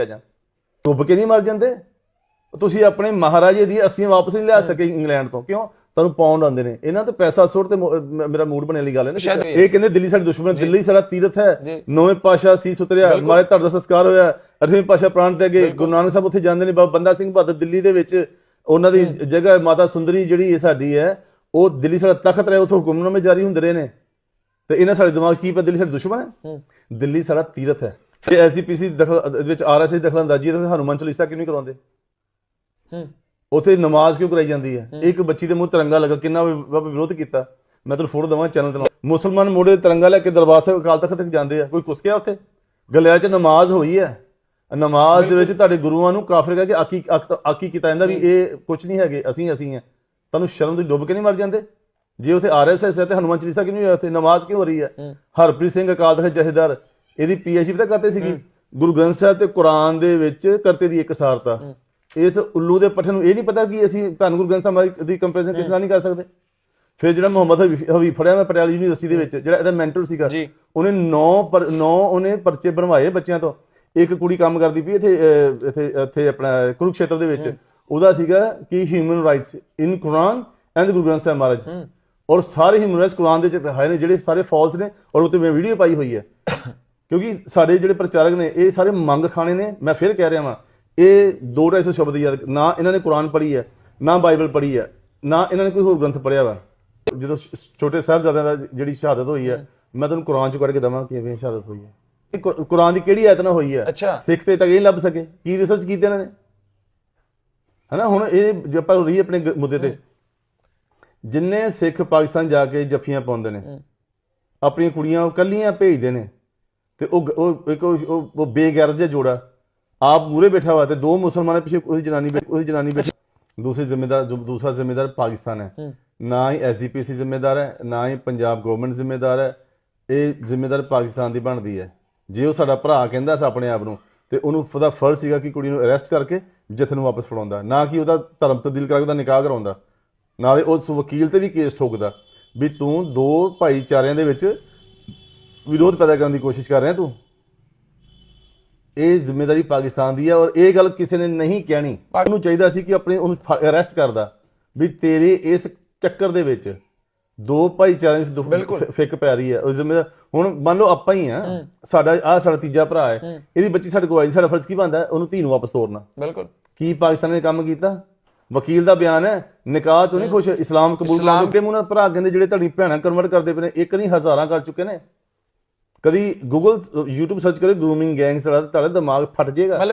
ਆ ਜਾ। ਡੁੱਬ ਕੇ ਨਹੀਂ ਮਰ ਜਾਂਦੇ? ਤੁਸੀਂ ਆਪਣੇ ਮਹਾਰਾਜੇ ਦੀ ਅਸਥੀਆਂ ਵਾਪਸ ਨਹੀਂ ਲਿਆ ਸਕੇ ਇੰਗਲੈਂਡ ਤੋਂ। ਕਿਉਂ? ਤੁਹਾਨੂੰ ਪਾਉਂਡ ਆਉਂਦੇ ਨੇ। ਇਹਨਾਂ ਤੇ ਪੈਸਾ ਸੁੱਟ ਤੇ ਮੇਰਾ ਮੂਡ ਬਣਨ ਵਾਲੀ ਗੱਲ ਹੈ ਨਾ ਇਹ ਕਹਿੰਦੇ ਦਿੱਲੀ ਸਾਡੀ ਦੁਸ਼ਮਣ ਦਿੱਲੀ ਸਾਡਾ ਤੀਰਥ ਹੈ। ਨੌਵੇਂ ਪਾਸ਼ਾ ਸੀ ਸੁਤਰਿਆ ਮਾਰੇ ਧੜ ਦਾ ਸੰਸਕਾਰ ਹੋਇਆ ਅਠਵੇਂ ਪਾਸ਼ਾ ਪ੍ਰਾਣ ਤੇ ਗਏ। ਗੁਰੂ ਨਾਨਕ ਸਾਹਿਬ ਉੱਥੇ ਜਾਂਦੇ ਨੇ ਬਾਬਾ ਬੰਦਾ ਸਿੰਘ ਬਹਾਦਰ ਦਿੱਲੀ ਦੇ ਵਿੱਚ। ਉਹਨਾਂ ਦੀ ਜਗ੍ਹਾ ਮਾਤਾ ਸੁੰਦਰੀ ਜਿਹੜੀ ਇਹ ਸਾਡੀ ਹੈ ਉਹ ਦਿੱਲੀ ਸਾਡਾ ਤਖਤ ਰਹੇ ਉੱਥੋਂ ਹੁਕਮਨਾਮੇ ਜਾਰੀ ਹੁੰਦੇ ਰਹੇ ਨੇ। ਤੇ ਇਹਨਾਂ ਸਾਡੇ ਦਿਮਾਗ 'ਚ ਕੀ ਪਤਾ ਦਿੱਲੀ ਸਾਡੀ ਦੁਸ਼ਮਣ ਹੈ। ਦਿੱਲੀ ਸਾਡਾ ਤੀਰਥ ਹੈ। ਤੇ ਐਸਜੀਪੀਸੀ ਦਖਲ ਵਿੱਚ ਆਰਐਸਐਸ ਦਖਲ ਅੰਦਾਜ਼ੀ ਹੈ ਤਾਂ ਹਨੂੰਮਾਨ ਚਾਲੀਸਾ ਕਿਉਂ ਨਹੀਂ ਕਰਵਾਉਂਦੇ ਹੂੰ। ਉੱਥੇ ਨਮਾਜ਼ ਕਿਉਂ ਕਰਾਈ ਜਾਂਦੀ ਹੈ? ਇੱਕ ਬੱਚੀ ਦੇ ਮੂੰਹ ਤਿਰੰਗਾ ਲੱਗਾ ਕਿੰਨਾ ਵਿਰੋਧ ਕੀਤਾ। ਮੈਂ ਤੁਹਾਨੂੰ ਫੋਟੋ ਦਵਾਂ ਚੈਨਲ ਤੇ ਮੁਸਲਮਾਨ ਮੋੜੇ ਤਿਰੰਗਾ ਲੈ ਕੇ ਦਰਬਾਰ ਸਾਹਿਬ ਅਕਾਲ ਤਖਤ ਤੱਕ ਜਾਂਦੇ ਆ। ਕੋਈ ਕੁਸਕਿਆ ਉੱਥੇ? ਗਲਿਆਂ 'ਚ ਨਮਾਜ਼ ਹੋਈ ਹੈ। ਨਮਾਜ਼ ਦੇ ਵਿੱਚ ਤੁਹਾਡੇ ਗੁਰੂਆਂ ਨੂੰ ਕਾਫਰ ਕਹਿ ਕੇ ਆਕੀ ਆਕ- ਆਕੀ ਕੀਤਾ ਜਾਂਦਾ ਵੀ ਇਹ ਕੁਝ ਨਹੀਂ ਹੈਗੇ ਅਸੀਂ ਅਸੀਂ ਆ ਤੁਹਾਨੂੰ ਸ਼ਰਮ ਤੋਂ ਡੁੱਬ ਕੇ ਨਹੀਂ ਮਰ ਜਾਂਦੇ? ਜੇ ਉੱਥੇ ਆਰਐਸਐਸ ਹੈ ਤੇ ਹਨੂੰਮਾਨ ਚਾਲੀਸਾ ਕਿਉਂ ਨਹੀਂ ਹੋਇਆ ਉੱਥੇ? ਨਮਾਜ਼ ਕਿਉਂ ਹੋ ਰਹੀ ਹੈ। ਹਰਪ੍ਰੀਤ ਸਿੰਘ ਅਕਾਲ ਤਖਤ ਜਥੇਦਾਰ ਇਹਦੀ ਪੀਐਚਡੀ ਪਤਾ ਕਰਤੇ ਸੀਗੀ? ਗੁਰੂ ਗ੍ਰੰਥ ਸਾਹਿਬ ਤੇ ਕੁਰਾਨ ਦੇ ਵਿੱਚ ਕਰਤੇ ਦੀ ਇੱਕ ਸਾਰਤਾ। ਇਸ ਉੱਲੂ ਦੇ ਪੱਠੇ ਨੂੰ ਇਹ ਨਹੀਂ ਪਤਾ ਕਿ ਅਸੀਂ ਧੰਨ ਗੁਰੂ ਗ੍ਰੰਥ ਸਾਹਿਬ ਦੀ ਕੰਪੈਰੀਜ਼ਨ ਕਿਸੇ ਨਾਲ ਨਹੀਂ ਕਰ ਸਕਦੇ। ਫਿਰ ਜਿਹੜਾ ਮੁਹੰਮਦ ਹਬੀਬ ਫੜਿਆ ਮੈਂ ਪਟਿਆਲਾ ਯੂਨੀਵਰਸਿਟੀ ਦੇ ਵਿੱਚ ਜਿਹੜਾ ਇਹਦਾ ਮੈਂਟਰ ਸੀਗਾ। ਉਹਨੇ 9 ਪਰ 9 ਉਹਨੇ ਪਰਚੇ ਬਣਵਾਏ ਬੱਚਿਆਂ ਤੋਂ। ਇੱਕ ਕੁੜੀ ਕੰਮ ਕਰਦੀ ਪਈ ਇੱਥੇ ਇੱਥੇ ਇੱਥੇ ਆਪਣਾ ਕੁਰੂਕਸ਼ੇਤਰ ਦੇ ਵਿੱਚ। ਉਹਦਾ ਸੀਗਾ ਕਿ human rights in Quran and Guru Granth Sahib Maharaj. ਔਰ ਸਾਰੇ ਹਿਊਮਨ ਰਾਈਟਸ ਕੁਰਾਨ ਦੇ ਵਿੱਚ ਹੈ ਨੇ ਜਿਹੜੇ ਸਾਰੇ ਫਾਲਸ ਨੇ ਔਰ ਉੱਤੇ ਮੈਂ ਵੀਡੀਓ ਪਾਈ ਹੋਈ ਹੈ। ਕਿਉਂਕਿ ਸਾਡੇ ਜਿਹੜੇ ਪ੍ਰਚਾਰਕ ਨੇ ਇਹ ਸਾਰੇ ਮੰਗ ਖਾਣੇ ਨੇ। ਮੈਂ ਫਿਰ ਕਹਿ ਰਿਹਾ ਵਾਂ ਇਹ 2-250 ਸ਼ਬਦ ਯਾਦ ਨਾ ਇਹਨਾਂ ਨੇ ਕੁਰਾਨ ਪੜ੍ਹੀ ਹੈ ਨਾ ਬਾਈਬਲ ਪੜ੍ਹੀ ਹੈ ਨਾ ਇਹਨਾਂ ਨੇ ਕੋਈ ਹੋਰ ਗ੍ਰੰਥ ਪੜ੍ਹਿਆ ਵਾ। ਜਦੋਂ ਛੋਟੇ ਸਾਹਿਬਜ਼ਾਦਿਆਂ ਦਾ ਜਿਹੜੀ ਸ਼ਹਾਦਤ ਹੋਈ ਹੈ ਮੈਂ ਤੁਹਾਨੂੰ ਕੁਰਾਨ ਚ ਕੱਢ ਕੇ ਦਵਾਂ ਕਿਵੇਂ ਸ਼ਹਾਦਤ ਹੋਈ ਹੈ। ਇਹ ਕੁਰਾਨ ਦੀ ਕਿਹੜੀ ਆਇਤ ਨਾਲ ਹੋਈ ਹੈ। ਸਿੱਖ ਤੇ ਨਹੀਂ ਲੱਭ ਸਕੇ। ਕੀ ਰਿਸਰਚ ਕੀਤੀ ਇਹਨਾਂ ਨੇ? ਹਨਾ ਹੁਣ ਇਹ ਜੇ ਆਪਾਂ ਰਹੀ ਆਪਣੇ ਮੁੱਦੇ ਤੇ। ਜਿੰਨੇ ਸਿੱਖ ਪਾਕਿਸਤਾਨ ਜਾ ਕੇ ਜੱਫੀਆਂ ਪਾਉਂਦੇ ਨੇ ਆਪਣੀਆਂ ਕੁੜੀਆਂ ਉਹ ਕੱਲੀਆਂ ਭੇਜਦੇ ਨੇ ਤੇ ਉਹ ਉਹ ਇੱਕ ਉਹ ਬੇਗੈਰਤ ਜਿਹਾ ਜੋੜਾ ਆਪ ਮੂਰੇ ਬੈਠਾ ਹੋਇਆ ਤੇ ਦੋ ਮੁਸਲਮਾਨਾਂ ਪਿੱਛੇ ਉਹਦੀ ਜਨਾਨੀ ਉਹਦੀ ਜਨਾਨੀ ਬੈਠੀ ਦੂਸਰੀ ਜ਼ਿੰਮੇਦਾਰ ਜੋ ਦੂਸਰਾ ਜ਼ਿੰਮੇਦਾਰ ਪਾਕਿਸਤਾਨ ਹੈ। ਨਾ ਹੀ ਐਸਜੀਪੀਸੀ ਜ਼ਿੰਮੇਦਾਰ ਹੈ ਨਾ ਹੀ ਪੰਜਾਬ ਗਵਰਨਮੈਂਟ ਜ਼ਿੰਮੇਦਾਰ ਹੈ। ਇਹ ਜ਼ਿੰਮੇਦਾਰ ਪਾਕਿਸਤਾਨ ਦੀ ਬਣਦੀ ਹੈ। ਜੇ ਉਹ ਸਾਡਾ ਭਰਾ ਕਹਿੰਦਾ ਸੀ ਆਪਣੇ ਆਪ ਨੂੰ ਤੇ ਉਹਨੂੰ ਉਹਦਾ ਫਰਜ਼ ਸੀਗਾ ਕਿ ਕੁੜੀ ਨੂੰ ਅਰੈਸਟ ਕਰਕੇ ਜਥੇ ਨੂੰ ਵਾਪਸ ਫੜਾਉਂਦਾ ਨਾ ਕਿ ਉਹਦਾ ਧਰਮ ਤਬਦੀਲ ਕਰਕੇ ਉਹਦਾ ਨਿਕਾਹ ਕਰਾਉਂਦਾ। ਨਾਲੇ ਉਸ ਵਕੀਲ ਤੇ ਵੀ ਕੇਸ ਠੋਕਦਾ ਵੀ ਤੂੰ ਦੋ ਭਾਈਚਾਰਿਆਂ ਦੇ ਵਿੱਚ ਵਿਰੋਧ ਪੈਦਾ ਕਰਨ ਦੀ ਕੋਸ਼ਿਸ਼ ਕਰ ਰਿਹਾ ਤੂੰ? ਇਹ ਜ਼ਿੰਮੇਵਾਰੀ ਪਾਕਿਸਤਾਨ ਦੀ ਹੈ ਔਰ ਇਹ ਗੱਲ ਕਿਸੇ ਨੇ ਨਹੀਂ ਕਹਿਣੀ। ਉਹਨੂੰ ਚਾਹੀਦਾ ਸੀ ਕਿ ਆਪਣੇ ਉਹਨੂੰ ਅਰੈਸਟ ਕਰਦਾ ਵੀ ਤੇਰੇ ਇਸ ਚੱਕਰ ਦੇ ਵਿੱਚ ਦੋ ਭਾਈਚਾਰਿਆਂ ਦੀ ਦੁੱਖ ਫਿੱਕ ਪੈ ਰਹੀ ਹੈ ਉਹ ਜ਼ਿੰਮੇਵਾਰ ਹੁਣ ਮੰਨ ਲਓ ਆਪਾਂ ਹੀ ਆ। ਸਾਡਾ ਆ ਸਾਡਾ ਤੀਜਾ ਭਰਾ ਹੈ। ਇਹਦੀ ਬੱਚੀ ਸਾਡੇ ਕੋਲ ਆਈ ਸਾਡਾ ਫਰਜ਼ ਕੀ ਬਣਦਾ? ਉਹਨੂੰ ਧੀ ਨੂੰ ਵਾਪਸ ਤੋਰਨਾ। ਬਿਲਕੁਲ। ਕੀ ਪਾਕਿਸਤਾਨ ਨੇ ਕੰਮ ਕੀਤਾ? ਵਕੀਲ ਦਾ ਬਿਆਨ ਹੈ ਨਿਕਾਹ ਤੋਂ ਨਹੀਂ ਖੁਸ਼ ਇਸਲਾਮ ਕਬੂਲ ਕਰਦੇ ਮੁਨਾ ਭਰਾ ਕਹਿੰਦੇ ਜਿਹੜੇ ਤੁਹਾਡੀ ਭੈਣਾਂ ਕਨਵਰਟ ਕਰਦੇ ਪਏ ਨੇ ਇੱਕ ਨਹੀਂ ਹਜ਼ਾਰਾਂ ਕਰ ਚੁੱਕੇ ਨੇ। ਕਦੀ ਗੂਗਲ YouTube ਸਰਚ ਕਰੇ ਗਰੂਮਿੰਗ ਗੈਂਗਸਟਰ ਦਾ ਤੁਹਾਡਾ ਦਿਮਾਗ ਫਟ ਜਾਏਗਾ।